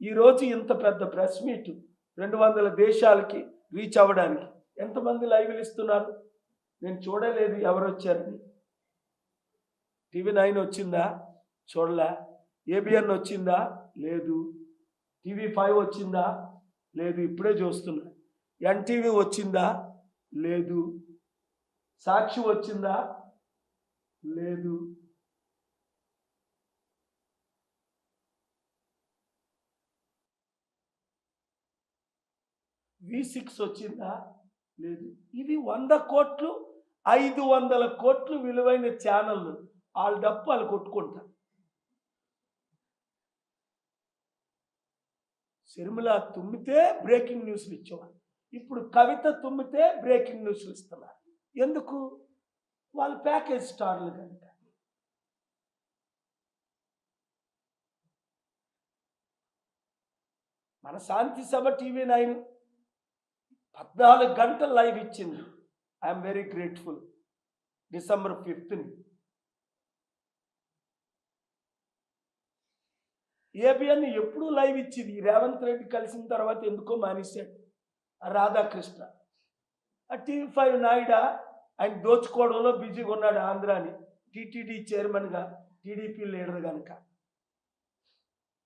ఈరోజు ఇంత పెద్ద ప్రెస్ మీట్ రెండు వందల దేశాలకి రీచ్ అవ్వడానికి ఎంతమంది లైవ్లు ఇస్తున్నారు? నేను చూడలేదు ఎవరు వచ్చారని టీవీ నైన్ వచ్చిందా? చూడలే. ఏబిఎన్ వచ్చిందా? లేదు. టీవీ ఫైవ్ వచ్చిందా? లేదు. ఇప్పుడే చూస్తున్నా. ఎన్టీవీ వచ్చిందా? లేదు. సాక్షి వచ్చిందా? లేదు. వి సిక్స్ వచ్చిందా? లేదు. ఇవి వంద కోట్లు ఐదు వందల కోట్లు విలువైన ఛానళ్ళు. వాళ్ళ డప్పు వాళ్ళు కొట్టుకుంటారు. శర్మిల తుమ్మితే బ్రేకింగ్ న్యూస్లు ఇచ్చేవారు ఇప్పుడు కవిత తుమ్మితే బ్రేకింగ్ న్యూస్లు ఇస్తున్నారు. ఎందుకు? వాళ్ళు ప్యాకేజ్ స్టార్లు కనుక. మన శాంతి సభ టీవీ నైన్ పద్నాలుగు గంటలు లైవ్ ఇచ్చింది. ఐఎమ్ వెరీ గ్రేట్ఫుల్ డిసెంబర్ ఫిఫ్త్ని ఏబిఎన్ ఎప్పుడూ లైవ్ ఇచ్చింది. రేవంత్ రెడ్డి కలిసిన తర్వాత ఎందుకో మానేశాడు. రాధాకృష్ణ. ఆ టీవీ ఫైవ్ నాయుడా ఆయన దోచుకోవడంలో బిజీగా ఉన్నాడు ఆంధ్రాని. టీటీడీ చైర్మన్గా టీడీపీ లీడర్ కనుక